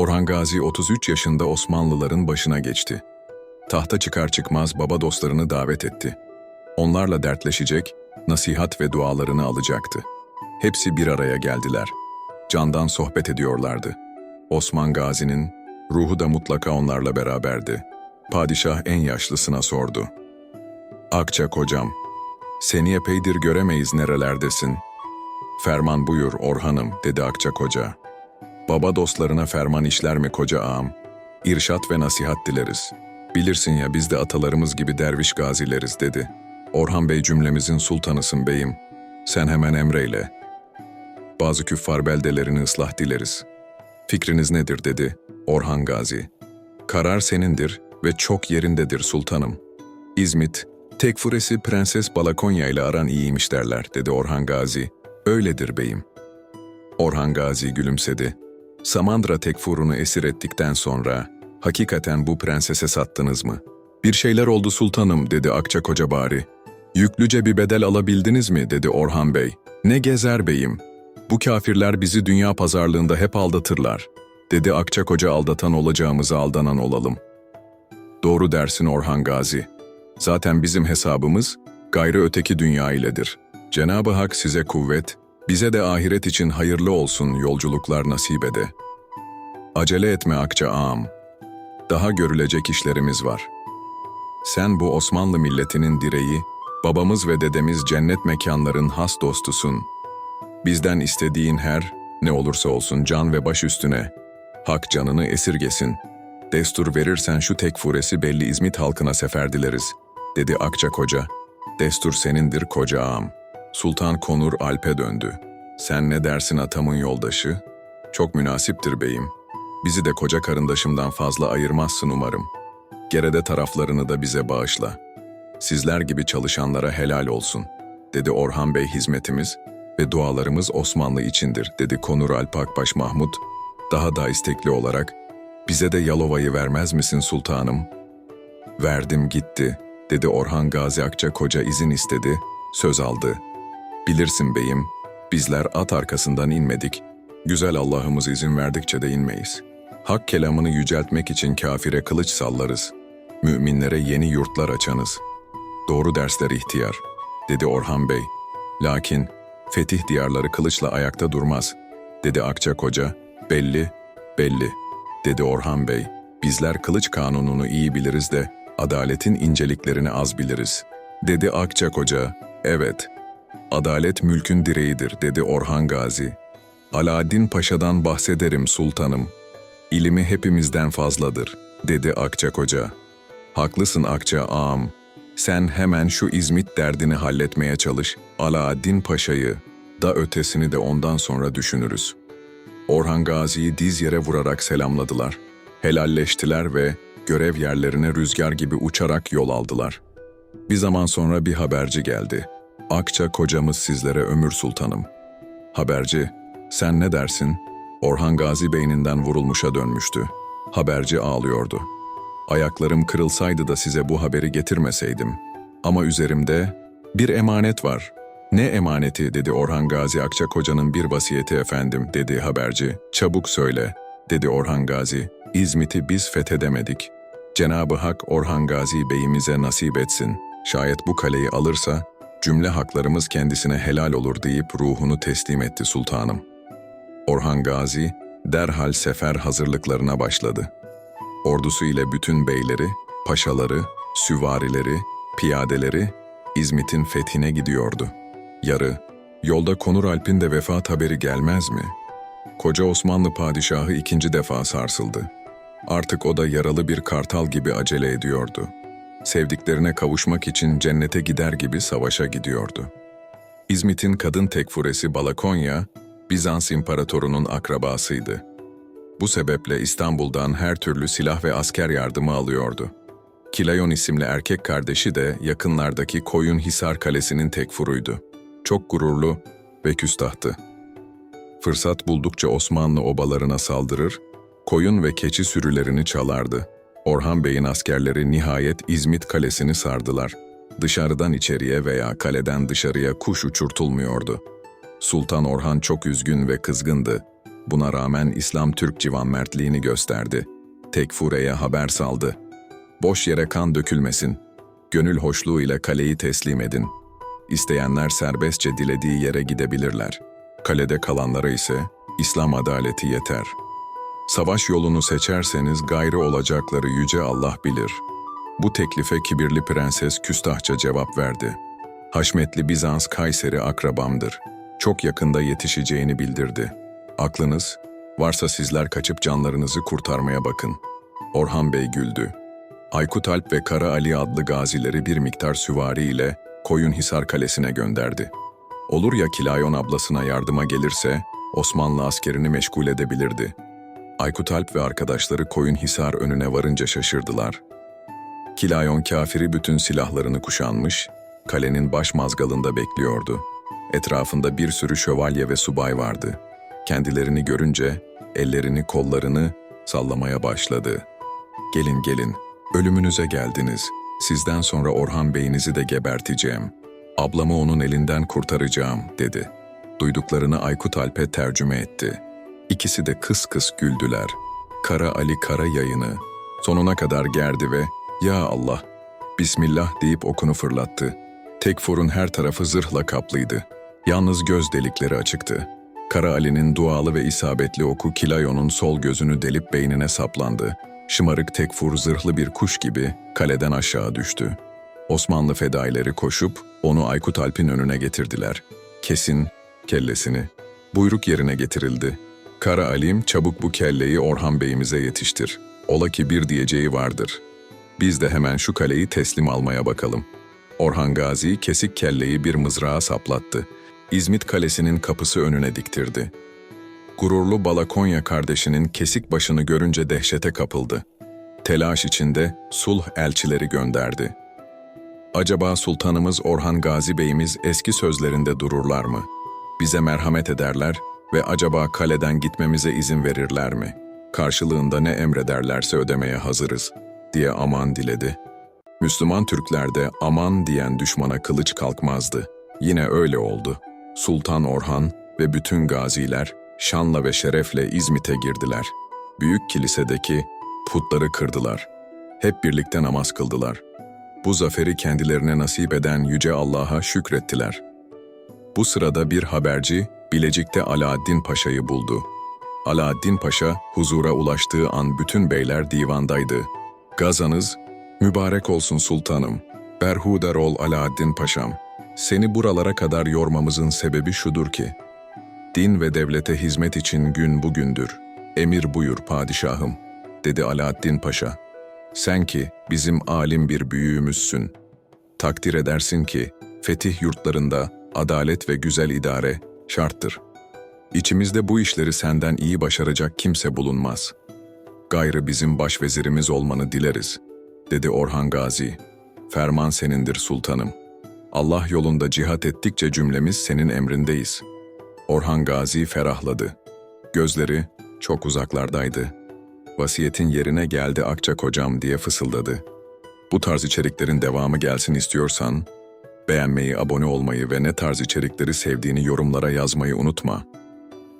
Orhan Gazi 33 yaşında Osmanlıların başına geçti. Tahta çıkar çıkmaz baba dostlarını davet etti. Onlarla dertleşecek, nasihat ve dualarını alacaktı. Hepsi bir araya geldiler. Candan sohbet ediyorlardı. Osman Gazi'nin ruhu da mutlaka onlarla beraberdi. Padişah en yaşlısına sordu. Akçak hocam, seni epeydir göremeyiz nerelerdesin? Ferman buyur Orhan'ım dedi Akçak hoca. Baba dostlarına ferman işler mi koca ağam? İrşat ve nasihat dileriz. Bilirsin ya biz de atalarımız gibi derviş gazileriz dedi. Orhan Bey cümlemizin sultanısın beyim. Sen hemen emreyle. Bazı küffar beldelerini ıslah dileriz. Fikriniz nedir dedi Orhan Gazi. Karar senindir ve çok yerindedir sultanım. İzmit, tekfuresi Prenses Balakonya ile aran iyiymiş derler dedi Orhan Gazi. Öyledir beyim. Orhan Gazi gülümsedi. Samandıra tekfurunu esir ettikten sonra hakikaten bu prensese sattınız mı? Bir şeyler oldu sultanım dedi Akçakoca bari. Yüklüce bir bedel alabildiniz mi dedi Orhan Bey. Ne gezer beyim. Bu kafirler bizi dünya pazarlığında hep aldatırlar. Dedi Akçakoca aldatan olacağımıza aldanan olalım. Doğru dersin Orhan Gazi. Zaten bizim hesabımız gayrı öteki dünya iledir. Cenab-ı Hak size kuvvet, bize de ahiret için hayırlı olsun yolculuklar nasip ede. Acele etme Akça ağam. Daha görülecek işlerimiz var. Sen bu Osmanlı milletinin direği, babamız ve dedemiz cennet mekanların has dostusun. Bizden istediğin her, ne olursa olsun can ve baş üstüne, hak canını esirgesin. Destur verirsen şu tekfuresi belli İzmit halkına sefer dileriz, dedi Akça Koca. Destur senindir koca ağam. Sultan Konur Alp'e döndü. Sen ne dersin atamın yoldaşı? Çok münasiptir beyim. Bizi de koca karındaşımdan fazla ayırmazsın umarım. Gerede taraflarını da bize bağışla. Sizler gibi çalışanlara helal olsun, dedi Orhan Bey hizmetimiz ve dualarımız Osmanlı içindir, dedi Konur Alp Akbaş Mahmut. Daha da istekli olarak, bize de Yalova'yı vermez misin sultanım? Verdim gitti, dedi Orhan Gazi Akça koca izin istedi, söz aldı. Bilirsin beyim, bizler at arkasından inmedik. Güzel Allah'ımız izin verdikçe de inmeyiz. Hak kelamını yüceltmek için kafire kılıç sallarız. Müminlere yeni yurtlar açanız. Doğru dersler ihtiyar, dedi Orhan Bey. Lakin fetih diyarları kılıçla ayakta durmaz, dedi Akça Koca. Belli, belli, dedi Orhan Bey. Bizler kılıç kanununu iyi biliriz de adaletin inceliklerini az biliriz, dedi Akça Koca. Evet, Adalet mülkün direğidir, dedi Orhan Gazi. Alaaddin Paşa'dan bahsederim sultanım. İlimi hepimizden fazladır, dedi Akçak Hoca. Haklısın Akça ağam. Sen hemen şu İzmit derdini halletmeye çalış. Alaaddin Paşa'yı, da ötesini de ondan sonra düşünürüz. Orhan Gazi'yi diz yere vurarak selamladılar. Helalleştiler ve görev yerlerine rüzgar gibi uçarak yol aldılar. Bir zaman sonra bir haberci geldi. Akça kocamız sizlere ömür sultanım. Haberci, sen ne dersin? Orhan Gazi beyninden vurulmuşa dönmüştü. Haberci ağlıyordu. Ayaklarım kırılsaydı da size bu haberi getirmeseydim. Ama üzerimde bir emanet var. Ne emaneti dedi Orhan Gazi Akça kocanın bir vasiyeti efendim dedi haberci. Çabuk söyle dedi Orhan Gazi. İzmit'i biz fethedemedik. Cenab-ı Hak Orhan Gazi beyimize nasip etsin. Şayet bu kaleyi alırsa cümle haklarımız kendisine helal olur deyip ruhunu teslim etti sultanım. Orhan Gazi derhal sefer hazırlıklarına başladı. Ordusu ile bütün beyleri, paşaları, süvarileri, piyadeleri İzmit'in fethine gidiyordu. Yarı, yolda Konur Alp'in de vefat haberi gelmez mi? Koca Osmanlı padişahı ikinci defa sarsıldı. Artık o da yaralı bir kartal gibi acele ediyordu sevdiklerine kavuşmak için cennete gider gibi savaşa gidiyordu. İzmit'in kadın tekfuresi Balakonya, Bizans imparatorunun akrabasıydı. Bu sebeple İstanbul'dan her türlü silah ve asker yardımı alıyordu. Kilayon isimli erkek kardeşi de yakınlardaki Koyun Hisar Kalesi'nin tekfuruydu. Çok gururlu ve küstahtı. Fırsat buldukça Osmanlı obalarına saldırır, koyun ve keçi sürülerini çalardı. Orhan Bey'in askerleri nihayet İzmit Kalesi'ni sardılar. Dışarıdan içeriye veya kaleden dışarıya kuş uçurtulmuyordu. Sultan Orhan çok üzgün ve kızgındı. Buna rağmen İslam Türk civan mertliğini gösterdi. Tekfure'ye haber saldı. Boş yere kan dökülmesin. Gönül hoşluğu ile kaleyi teslim edin. İsteyenler serbestçe dilediği yere gidebilirler. Kalede kalanlara ise İslam adaleti yeter. Savaş yolunu seçerseniz gayrı olacakları yüce Allah bilir. Bu teklife kibirli prenses küstahça cevap verdi. Haşmetli Bizans Kayseri akrabamdır. Çok yakında yetişeceğini bildirdi. Aklınız, varsa sizler kaçıp canlarınızı kurtarmaya bakın. Orhan Bey güldü. Aykut Alp ve Kara Ali adlı gazileri bir miktar süvari ile Koyunhisar Kalesi'ne gönderdi. Olur ya Kilayon ablasına yardıma gelirse Osmanlı askerini meşgul edebilirdi. Aykut Alp ve arkadaşları Koyunhisar önüne varınca şaşırdılar. Kilayon kafiri bütün silahlarını kuşanmış, kalenin baş mazgalında bekliyordu. Etrafında bir sürü şövalye ve subay vardı. Kendilerini görünce ellerini kollarını sallamaya başladı. Gelin gelin, ölümünüze geldiniz. Sizden sonra Orhan Bey'inizi de geberteceğim. Ablamı onun elinden kurtaracağım, dedi. Duyduklarını Aykut Alp'e tercüme etti. İkisi de kıs kıs güldüler. Kara Ali Kara yayını sonuna kadar gerdi ve ''Ya Allah, Bismillah'' deyip okunu fırlattı. Tekfur'un her tarafı zırhla kaplıydı. Yalnız göz delikleri açıktı. Kara Ali'nin dualı ve isabetli oku Kilayon'un sol gözünü delip beynine saplandı. Şımarık Tekfur zırhlı bir kuş gibi kaleden aşağı düştü. Osmanlı fedaileri koşup onu Aykut Alp'in önüne getirdiler. Kesin kellesini. Buyruk yerine getirildi. Kara Alim çabuk bu kelleyi Orhan Bey'imize yetiştir. Ola ki bir diyeceği vardır. Biz de hemen şu kaleyi teslim almaya bakalım. Orhan Gazi kesik kelleyi bir mızrağa saplattı. İzmit Kalesi'nin kapısı önüne diktirdi. Gururlu Balakonya kardeşinin kesik başını görünce dehşete kapıldı. Telaş içinde sulh elçileri gönderdi. Acaba sultanımız Orhan Gazi Bey'imiz eski sözlerinde dururlar mı? Bize merhamet ederler ve acaba kaleden gitmemize izin verirler mi? Karşılığında ne emrederlerse ödemeye hazırız, diye aman diledi. Müslüman Türklerde aman diyen düşmana kılıç kalkmazdı. Yine öyle oldu. Sultan Orhan ve bütün gaziler şanla ve şerefle İzmit'e girdiler. Büyük kilisedeki putları kırdılar. Hep birlikte namaz kıldılar. Bu zaferi kendilerine nasip eden Yüce Allah'a şükrettiler. Bu sırada bir haberci Bilecik'te Alaaddin Paşa'yı buldu. Alaaddin Paşa huzura ulaştığı an bütün beyler divandaydı. Gazanız, mübarek olsun sultanım, berhudar ol Alaaddin Paşam. Seni buralara kadar yormamızın sebebi şudur ki, din ve devlete hizmet için gün bugündür. Emir buyur padişahım, dedi Alaaddin Paşa. Sen ki bizim alim bir büyüğümüzsün. Takdir edersin ki fetih yurtlarında adalet ve güzel idare şarttır. İçimizde bu işleri senden iyi başaracak kimse bulunmaz. Gayrı bizim başvezirimiz olmanı dileriz, dedi Orhan Gazi. Ferman senindir sultanım. Allah yolunda cihat ettikçe cümlemiz senin emrindeyiz. Orhan Gazi ferahladı. Gözleri çok uzaklardaydı. Vasiyetin yerine geldi Akçak hocam diye fısıldadı. Bu tarz içeriklerin devamı gelsin istiyorsan, beğenmeyi, abone olmayı ve ne tarz içerikleri sevdiğini yorumlara yazmayı unutma.